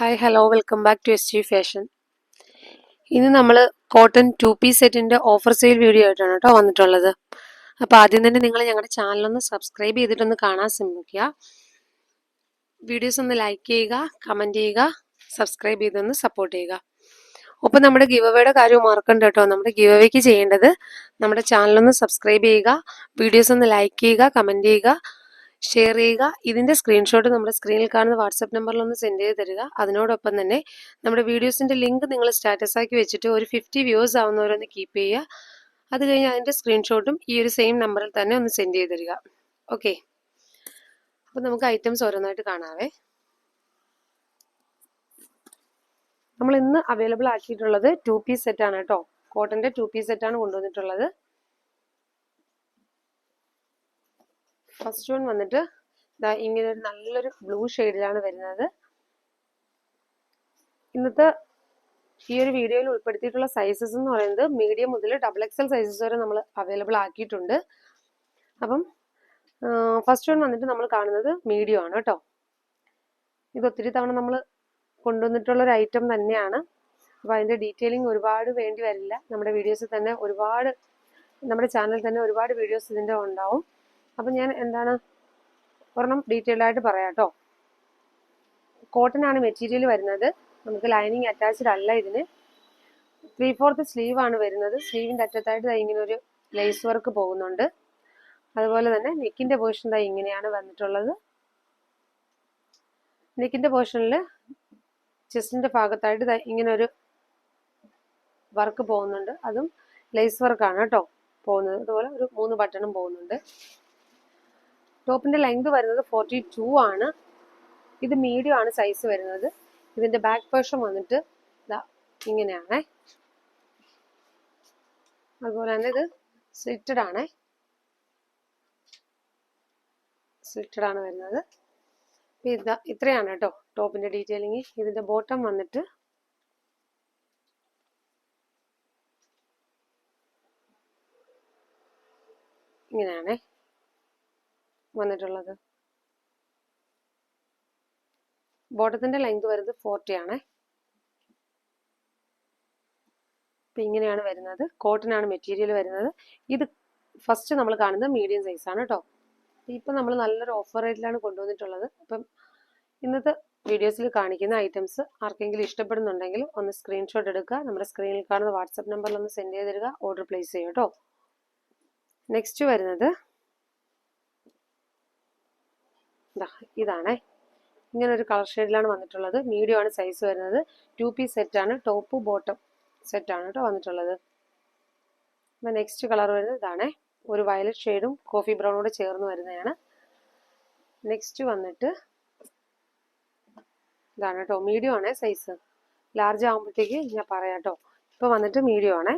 Hi hello welcome back to S G fashion ഇന്ന് നമ്മൾ cotton two piece സെറ്റിന്റെ offer sale video ആയിട്ടാണ് കേട്ടോ വന്നിട്ടുള്ളത്. അപ്പോൾ ആദ്യം തന്നെ നിങ്ങൾ ഞങ്ങളുടെ ചാനലൊന്ന് സബ്സ്ക്രൈബ് ചെയ്തിട്ടൊന്ന് കാണാൻ ശ്രമിക്കുക. വീഡിയോസ് ഒന്ന് ലൈക്ക് ചെയ്യുക കമന്റ് ചെയ്യുക സബ്സ്ക്രൈബ് ചെയ്തൊന്ന് സപ്പോർട്ട് ചെയ്യുക. ഒപ്പം നമ്മുടെ ഗിവ് അവയുടെ കാര്യം മറക്കണ്ട കേട്ടോ. നമ്മുടെ ഗിവ് അവേക്ക് ചെയ്യേണ്ടത് നമ്മുടെ ചാനലൊന്ന് സബ്സ്ക്രൈബ് ചെയ്യുക വീഡിയോസ് ഒന്ന് ലൈക്ക് ചെയ്യുക കമന്റ് ചെയ്യുക ഷെയർ ചെയ്യുക. ഇതിന്റെ സ്ക്രീൻഷോട്ട് നമ്മുടെ സ്ക്രീനിൽ കാണുന്ന വാട്സപ്പ് നമ്പറിൽ ഒന്ന് സെൻഡ് ചെയ്ത് തരിക. അതിനോടൊപ്പം തന്നെ നമ്മുടെ വീഡിയോസിന്റെ ലിങ്ക് നിങ്ങൾ സ്റ്റാറ്റസ് ആക്കി വെച്ചിട്ട് ഒരു ഫിഫ്റ്റി വ്യൂസ് ആവുന്നവരൊന്ന് കീപ്പ് ചെയ്യുക. അത് കഴിഞ്ഞ് അതിന്റെ സ്ക്രീൻഷോട്ടും ഈ ഒരു സെയിം നമ്പറിൽ തന്നെ ഒന്ന് സെൻഡ് ചെയ്ത് തരിക. ഓക്കെ അപ്പം നമുക്ക് ഐറ്റംസ് ഓരോന്നായിട്ട് കാണാവേ. നമ്മൾ ഇന്ന് അവൈലബിൾ ആക്കിയിട്ടുള്ളത് ടു പീസ് സെറ്റ് ആണ് കേട്ടോ. കോട്ടന്റെ ടു പീസ് സെറ്റ് ആണ് കൊണ്ടുവന്നിട്ടുള്ളത്. ഫസ്റ്റ് വൺ വന്നിട്ട് ഇതാ ഇങ്ങനെ ഒരു നല്ലൊരു ബ്ലൂ ഷെയ്ഡിലാണ് വരുന്നത്. ഇന്നത്തെ ഈ ഒരു വീഡിയോയിൽ ഉൾപ്പെടുത്തിയിട്ടുള്ള സൈസസ് എന്ന് പറയുന്നത് മീഡിയം മുതൽ ഡബിൾ എക്സൽ സൈസസ് വരെ നമ്മൾ അവൈലബിൾ ആക്കിയിട്ടുണ്ട്. അപ്പം ഫസ്റ്റ് വൺ വന്നിട്ട് നമ്മൾ കാണുന്നത് മീഡിയം ആണ് കേട്ടോ. ഇത് ഒത്തിരി തവണ നമ്മൾ കൊണ്ടുവന്നിട്ടുള്ള ഒരു ഐറ്റം തന്നെയാണ്. അപ്പോൾ അതിന്റെ ഡീറ്റെയിലിംഗ് ഒരുപാട് വേണ്ടി വരില്ല. നമ്മുടെ വീഡിയോസിൽ തന്നെ ഒരുപാട് നമ്മുടെ ചാനലിൽ തന്നെ ഒരുപാട് വീഡിയോസ് ഇതിന്റെ ഉണ്ടാവും. അപ്പം ഞാൻ എന്താണ് ഒരെണ്ണം ഡീറ്റെയിൽഡ് ആയിട്ട് പറയാം കേട്ടോ കോട്ടൺ ആണ് മെറ്റീരിയൽ വരുന്നത്. നമുക്ക് ലൈനിങ് അറ്റാച്ച്ഡ് അല്ല ഇതിന്. ത്രീ ഫോർത്ത് സ്ലീവ് ആണ് വരുന്നത്. സ്ലീവിന്റെ അറ്റത്തായിട്ട് ഇങ്ങനെ ഒരു ലേസ് വർക്ക് പോകുന്നുണ്ട്. അതുപോലെ തന്നെ നെക്കിന്റെ പോർഷൻ ദാ ഇങ്ങനെയാണ് വന്നിട്ടുള്ളത്. നെക്കിന്റെ പോർഷനിൽ ചെസ്റ്റിന്റെ ഭാഗത്തായിട്ട് ഇങ്ങനെ ഒരു വർക്ക് പോകുന്നുണ്ട്. അതും ലേസ് വർക്കാണ് കേട്ടോ പോകുന്നത്. അതുപോലെ ഒരു മൂന്ന് ബട്ടണും പോകുന്നുണ്ട്. ടോപ്പിന്റെ ലെങ്ത് വരുന്നത് ഫോർട്ടി ടു ആണ്. ഇത് മീഡിയം ആണ് സൈസ് വരുന്നത്. ഇതിന്റെ ബാക്ക് പേർഷൻ വന്നിട്ട് ഇതാ ഇങ്ങനെയാണേ. അതുപോലെ തന്നെ ഇത് സ്ലിറ്റഡ് ആണേ. സ്ലിറ്റഡ് ആണ് വരുന്നത്. ഇതാ ഇത്രയാണ് കേട്ടോ ടോപ്പിന്റെ ഡീറ്റെയിലിങ് ഇതിന്റെ ബോട്ടം വന്നിട്ട് ഇങ്ങനെയാണേ. വന്നിട്ടുള്ളത്. ബോട്ടത്തിന്റെ ലെങ്ത് വരുന്നത് ഫോർട്ടി ആണ്. അപ്പം ഇങ്ങനെയാണ് വരുന്നത്. കോട്ടൺ ആണ് മെറ്റീരിയൽ വരുന്നത്. ഇത് ഫസ്റ്റ് നമ്മൾ കാണുന്നത് മീഡിയം സൈസ് ആണ് കേട്ടോ ഇപ്പം നമ്മൾ നല്ലൊരു ഓഫർ റേറ്റിലാണ് കൊണ്ടുവന്നിട്ടുള്ളത്. അപ്പം ഇന്നത്തെ വീഡിയോസിൽ കാണിക്കുന്ന ഐറ്റംസ് ആർക്കെങ്കിലും ഇഷ്ടപ്പെടുന്നുണ്ടെങ്കിൽ ഒന്ന് സ്ക്രീൻഷോട്ട് എടുക്കുക. നമ്മുടെ സ്ക്രീനിൽ കാണുന്ന വാട്സപ്പ് നമ്പറിൽ ഒന്ന് സെൻഡ് ചെയ്ത് തരിക. ഓർഡർ പ്ലേസ് ചെയ്യുക കേട്ടോ നെക്സ്റ്റ് വരുന്നത് ഇതാണേ. ഇങ്ങനെ ഒരു കളർ ഷെയ്ഡിലാണ് വന്നിട്ടുള്ളത്. മീഡിയം ആണ് സൈസ് വരുന്നത്. ടു പീസ് സെറ്റ് ആണ്. ടോപ്പ് ബോട്ടം സെറ്റ് ആണ് കേട്ടോ വന്നിട്ടുള്ളത്. അപ്പം നെക്സ്റ്റ് കളർ വരുന്നത് ഇതാണേ. ഒരു വയലറ്റ് ഷെയ്ഡും കോഫി ബ്രൗണോട് ചേർന്ന് വരുന്നതാണ്. നെക്സ്റ്റ് വന്നിട്ട് ഇതാണ് കേട്ടോ മീഡിയം ആണേ സൈസ്. ലാർജ് ആകുമ്പോഴത്തേക്ക് ഞാൻ പറയാം കേട്ടോ ഇപ്പോൾ വന്നിട്ട് മീഡിയം ആണേ.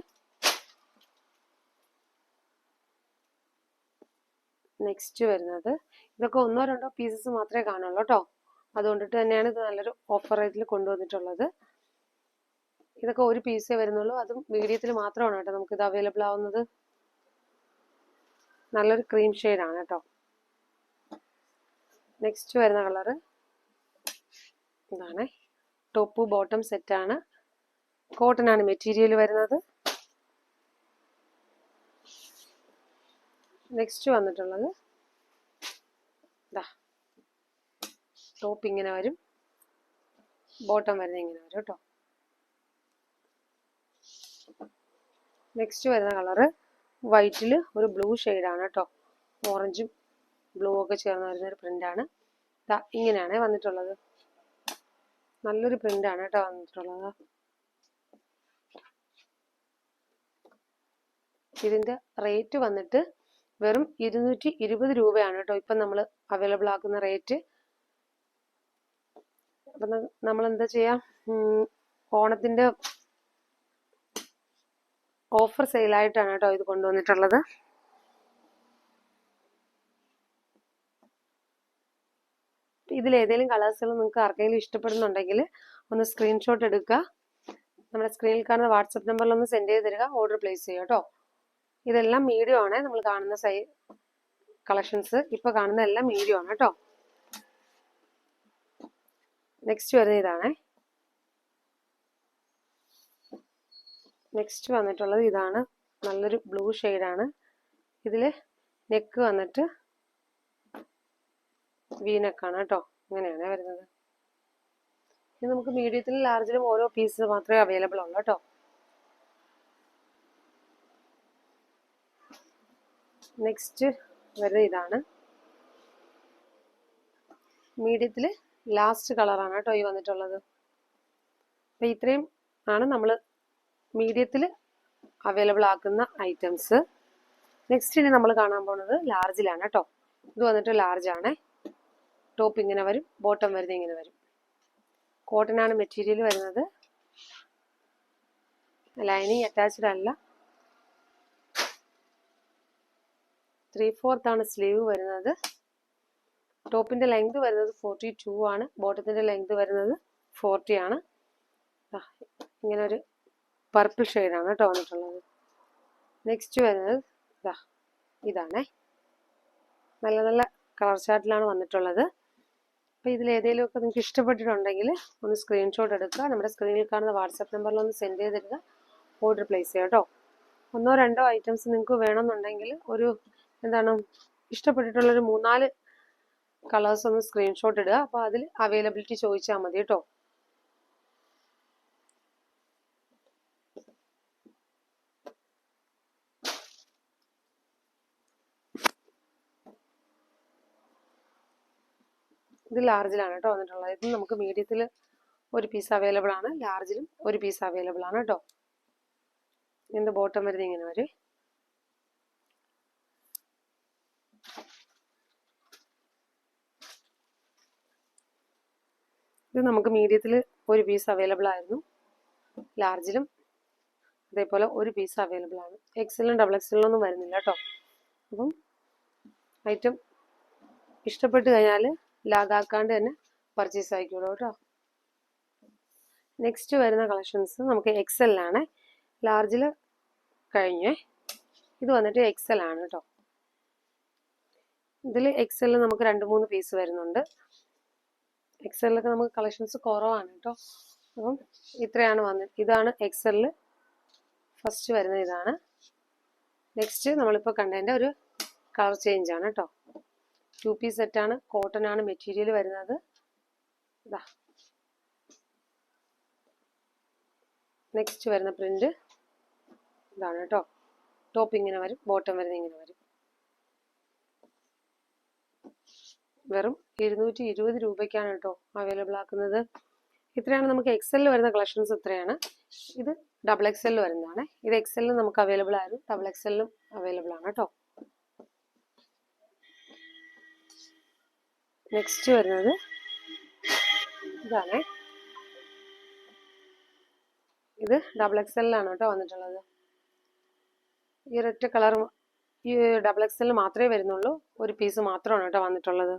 നെക്സ്റ്റ് വരുന്നത്. ഇതൊക്കെ ഒന്നോ രണ്ടോ പീസസ് മാത്രമേ കാണുള്ളൂ കേട്ടോ. അതുകൊണ്ടിട്ട് തന്നെയാണ് ഇത് നല്ലൊരു ഓഫർ റേറ്റിൽ കൊണ്ടുവന്നിട്ടുള്ളത്. ഇതൊക്കെ ഒരു പീസേ വരുന്നുള്ളൂ. അതും മീഡിയത്തിൽ മാത്രമാണ് കേട്ടോ നമുക്കിത് അവൈലബിൾ ആവുന്നത്. നല്ലൊരു ക്രീം ആണ് കേട്ടോ. നെക്സ്റ്റ് വരുന്ന കളറ് ഇതാണ്. ടോപ്പ് ബോട്ടം സെറ്റാണ് കോട്ടൺ ആണ് മെറ്റീരിയൽ വരുന്നത്. നെക്സ്റ്റ് വന്നിട്ടുള്ളത്. ഇതാ ടോപ്പ് ഇങ്ങനെ വരും. ബോട്ടം വരുന്ന ഇങ്ങനെ വരും കേട്ടോ. നെക്സ്റ്റ് വരുന്ന കളറ് വൈറ്റിൽ ഒരു ബ്ലൂ ആണ് കേട്ടോ. ഓറഞ്ചും ബ്ലൂ ഒക്കെ ചേർന്ന് വരുന്ന ഒരു പ്രിന്റാണ് ഇതാ ഇങ്ങനെയാണ് വന്നിട്ടുള്ളത്. നല്ലൊരു പ്രിന്റാണ് കേട്ടോ വന്നിട്ടുള്ളത്. ഇതിന്റെ റേറ്റ് വന്നിട്ട് വെറും ഇരുന്നൂറ്റി ഇരുപത് രൂപയാണ് കേട്ടോ ഇപ്പം നമ്മൾ അവൈലബിൾ ആക്കുന്ന റേറ്റ് അപ്പം നമ്മൾ എന്താ ചെയ്യാം? ഓണത്തിന്റെ ഓഫർ സെയിലായിട്ടാണ് കേട്ടോ ഇത് കൊണ്ടുവന്നിട്ടുള്ളത്. ഇതിൽ ഏതെങ്കിലും കളേഴ്സുകൾ നിങ്ങൾക്ക് ആർക്കെങ്കിലും ഇഷ്ടപ്പെടുന്നുണ്ടെങ്കിൽ ഒന്ന് സ്ക്രീൻഷോട്ട് എടുക്കുക. നമ്മുടെ സ്ക്രീനിൽ കാണുന്ന വാട്സപ്പ് നമ്പറിൽ ഒന്ന് സെൻഡ് ചെയ്ത് തരിക. ഓർഡർ പ്ലേസ് ചെയ്യുക കേട്ടോ. ഇതെല്ലാം മീഡിയം ആണ്. നമ്മൾ കാണുന്ന സൈ കളക്ഷൻസ് ഇപ്പൊ കാണുന്ന എല്ലാം മീഡിയം ആണ് കേട്ടോ നെക്സ്റ്റ് വരുന്ന ഇതാണേ. നെക്സ്റ്റ് വന്നിട്ടുള്ളത് ഇതാണ്. നല്ലൊരു ബ്ലൂ ഷെയ്ഡാണ് ഇതിൽ നെക്ക് വന്നിട്ട് വി നെക്കാണ് കേട്ടോ ഇങ്ങനെയാണ് വരുന്നത്. ഇത് നമുക്ക് മീഡിയത്തിലും ലാർജിലും ഓരോ പീസ് മാത്രമേ അവൈലബിൾ ഉള്ളൂ കേട്ടോ നെക്സ്റ്റ് വരുന്നത് ഇതാണ്. മീഡിയത്തിൽ ലാസ്റ്റ് കളറാണ് കേട്ടോ ഈ വന്നിട്ടുള്ളത്. അപ്പം ഇത്രയും ആണ് നമ്മൾ മീഡിയത്തിൽ അവൈലബിൾ ആക്കുന്ന ഐറ്റംസ് നെക്സ്റ്റ് ഇനി നമ്മൾ കാണാൻ പോണത് ലാർജിലാണ് കേട്ടോ. ഇത് വന്നിട്ട് ലാർജ് ആണ്. ടോപ്പ് ഇങ്ങനെ വരും ബോട്ടം വരുന്നത് ഇങ്ങനെ വരും. കോട്ടൺ ആണ് മെറ്റീരിയൽ വരുന്നത്. ലൈനിങ് അറ്റാച്ച്ഡ് അല്ല. ത്രീ ആണ് സ്ലീവ് വരുന്നത്. ടോപ്പിന്റെ ലെങ്ത് വരുന്നത് ഫോർട്ടി ടു ആണ് ബോട്ടത്തിന്റെ ലെങ്ത് വരുന്നത് ഫോർട്ടി ആണ്. ഇങ്ങനെ ഒരു പർപ്പിൾ ഷെയ്ഡാണ് കേട്ടോ വന്നിട്ടുള്ളത്. നെക്സ്റ്റ് വരുന്നത് ഇതാ ഇതാണേ. നല്ല നല്ല കളർ ചാർട്ടിലാണ് വന്നിട്ടുള്ളത്. അപ്പോൾ ഇതിൽ ഏതെങ്കിലുമൊക്കെ നിങ്ങൾക്ക് ഇഷ്ടപ്പെട്ടിട്ടുണ്ടെങ്കിൽ ഒന്ന് സ്ക്രീൻഷോട്ട് എടുക്കുക. നമ്മുടെ സ്ക്രീനിൽ കാണുന്ന വാട്സപ്പ് നമ്പറിൽ ഒന്ന് സെൻഡ് ചെയ്തിടുക. ഓർഡർ പ്ലേസ് ചെയ്യാം കേട്ടോ. ഒന്നോ രണ്ടോ ഐറ്റംസ് നിങ്ങൾക്ക് വേണമെന്നുണ്ടെങ്കിൽ ഒരു എന്താണ് ഇഷ്ടപ്പെട്ടിട്ടുള്ളൊരു മൂന്നാൽ കളേഴ്സ് ഒന്ന് സ്ക്രീൻഷോട്ട് ഇടുക. അപ്പോൾ അതിൽ അവൈലബിലിറ്റി ചോദിച്ചാൽ മതി കേട്ടോ. ഇത് ലാർജിലാണ് കേട്ടോ വന്നിട്ടുള്ളത്. ഇത് നമുക്ക് മീഡിയത്തിൽ ഒരു പീസ് അവൈലബിൾ ആണ്. ലാർജിലും ഒരു പീസ് അവൈലബിൾ ആണ് കേട്ടോ. ഇതിന്റെ ബോട്ടം വരുന്നത് ഇങ്ങനെ വരും. ഇത് നമുക്ക് മീഡിയത്തിൽ ഒരു പീസ് അവൈലബിൾ ആയിരുന്നു. ലാർജിലും അതേപോലെ ഒരു പീസ് അവൈലബിൾ ആണ്. എക്സലും ഡബിൾ എക്സലും ഒന്നും വരുന്നില്ല കേട്ടോ അപ്പം ഐറ്റം ഇഷ്ടപ്പെട്ട് കഴിഞ്ഞാൽ ലാഗാക്കാണ്ട് തന്നെ പർച്ചേസ് ആയിക്കോളൂ കേട്ടോ നെക്സ്റ്റ് വരുന്ന കളക്ഷൻസ് നമുക്ക് എക്സലിലാണ് ലാർജിൽ കഴിഞ്ഞേ. ഇത് വന്നിട്ട് എക്സൽ ആണ് കേട്ടോ ഇതിൽ എക്സലിൽ നമുക്ക് രണ്ട് മൂന്ന് പീസ് വരുന്നുണ്ട്. എക്സലിലൊക്കെ നമുക്ക് കളക്ഷൻസ് കുറവാണ് കേട്ടോ അപ്പം ഇത്രയാണ് വന്നത്. ഇതാണ് എക്സലിൽ ഫസ്റ്റ് വരുന്ന ഇതാണ്. നെക്സ്റ്റ് നമ്മളിപ്പോൾ കണ്ടതിന്റെ ഒരു കളർ ചേഞ്ച് ആണ് കേട്ടോ ടു പീസ് ആണ്. കോട്ടൺ ആണ് മെറ്റീരിയൽ വരുന്നത്. ഇതാ. നെക്സ്റ്റ് വരുന്ന പ്രിന്റ് ഇതാണ് കേട്ടോ ടോപ്പ് ഇങ്ങനെ വരും. ബോട്ടം വരുന്ന ഇങ്ങനെ വരും. വെറും ഇരുന്നൂറ്റി ഇരുപത് രൂപയ്ക്കാണ് കേട്ടോ അവൈലബിൾ ആക്കുന്നത്. ഇത്രയാണ് നമുക്ക് എക്സലിൽ വരുന്ന കളക്ഷൻസ് ഇത്രയാണ്. ഇത് ഡബിൾ എക്സലിൽ വരുന്നതാണ്. ഇത് എക്സലിൽ നമുക്ക് അവൈലബിൾ ആയിരുന്നു. ഡബിൾ എക്സലിലും അവൈലബിൾ ആണ് കേട്ടോ. നെക്സ്റ്റ് വരുന്നത് ഇതാണ്. ഇത് ഡബിൾ എക്സലിലാണ് കേട്ടോ വന്നിട്ടുള്ളത്. ഈ ഒരൊറ്റ കളർ ഈ ഡബിൾ എക്സലിൽ മാത്രമേ വരുന്നുള്ളൂ. ഒരു പീസ് മാത്രമാണ് കേട്ടോ വന്നിട്ടുള്ളത്.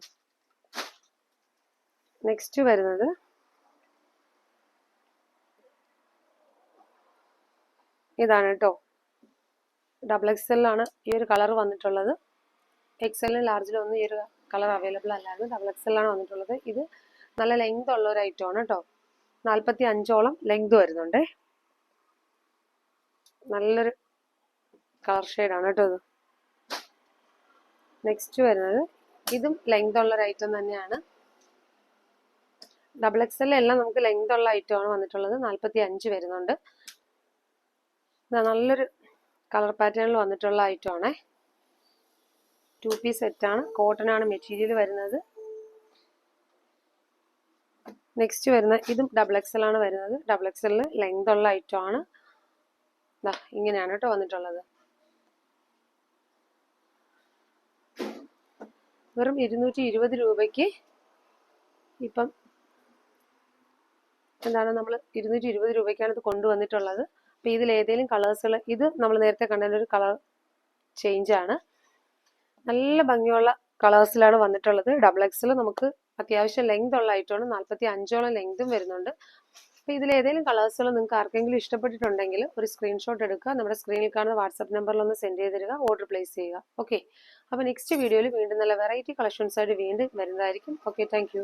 നെക്സ്റ്റ് വരുന്നത്. ഇതാണ് കേട്ടോ ഡബിൾ എക്സ് ആണ് ഈ ഒരു കളർ വന്നിട്ടുള്ളത്. എക്സലിനും ലാർജിലും ഒന്നും ഈ ഒരു കളർ അവൈലബിൾ അല്ലായിരുന്നു. ഡബിൾ എക്സ് ആണ് വന്നിട്ടുള്ളത്. ഇത് നല്ല ലെങ്ത് ഉള്ള ഒരു ഐറ്റം ആണ് കേട്ടോ നാൽപ്പത്തി അഞ്ചോളം ലെങ്ത് വരുന്നുണ്ട്. നല്ലൊരു കളർ ഷെയ്ഡാണ് കേട്ടോ ഇത്. നെക്സ്റ്റ് വരുന്നത്. ഇതും ലെങ്ത് ഉള്ള ഒരു ഐറ്റം തന്നെയാണ്. ഡബിൾ എക്സ് എൽ എല്ലാം നമുക്ക് ലെങ്ത് ഉള്ള ഐറ്റം ആണ് വന്നിട്ടുള്ളത്. നാൽപ്പത്തി അഞ്ച് വരുന്നുണ്ട് നല്ലൊരു കളർ പാറ്റേണിൽ വന്നിട്ടുള്ള ഐറ്റം ആണേ. ടു പീസ് സെറ്റാണ് കോട്ടൺ ആണ് മെറ്റീരിയൽ വരുന്നത്. നെക്സ്റ്റ് വരുന്ന ഇതും ഡബിൾ എക്സ് എൽ ആണ് വരുന്നത്. ഡബിൾ എക്സ് എല്ലിൽ ലെങ്ത് ഉള്ള ഐറ്റം ആണ്. ഇങ്ങനെയാണ് കേട്ടോ വന്നിട്ടുള്ളത്. വെറും ഇരുന്നൂറ്റി ഇരുപത് രൂപയ്ക്ക് ഇപ്പം എന്താണ് നമ്മൾ ഇരുന്നൂറ്റി ഇരുപത് രൂപയ്ക്കാണ് ഇത് കൊണ്ടുവന്നിട്ടുള്ളത്. അപ്പം ഇതിൽ ഏതെങ്കിലും കളേഴ്സുകൾ ഇത് നമ്മൾ നേരത്തെ കണ്ടതിന്റെ ഒരു കളർ ചേഞ്ച് ആണ്. നല്ല ഭംഗിയുള്ള കളേഴ്സിലാണ് വന്നിട്ടുള്ളത്. ഡബിൾ എക്സിൽ നമുക്ക് അത്യാവശ്യം ലെങ്ത് ഉള്ള ഐറ്റമാണ് നാൽപ്പത്തി അഞ്ചോളം ലെങ്തും വരുന്നുണ്ട്. അപ്പോൾ ഇതിൽ ഏതെങ്കിലും കളേഴ്സുകൾ നിങ്ങൾക്ക് ആർക്കെങ്കിലും ഇഷ്ടപ്പെട്ടിട്ടുണ്ടെങ്കിൽ ഒരു സ്ക്രീൻഷോട്ട് എടുക്കുക. നമ്മുടെ സ്ക്രീനിൽ കാണുന്ന വാട്സപ്പ് നമ്പറിൽ ഒന്ന് സെൻഡ് ചെയ്ത് തരിക ഓർഡർ പ്ലേസ് ചെയ്യുക ഓക്കെ അപ്പോൾ നെക്സ്റ്റ് വീഡിയോയിൽ വീണ്ടും നല്ല വെറൈറ്റി കളക്ഷൻസ് ആയിട്ട് വീണ്ടും വരുന്നതായിരിക്കും. Okay thank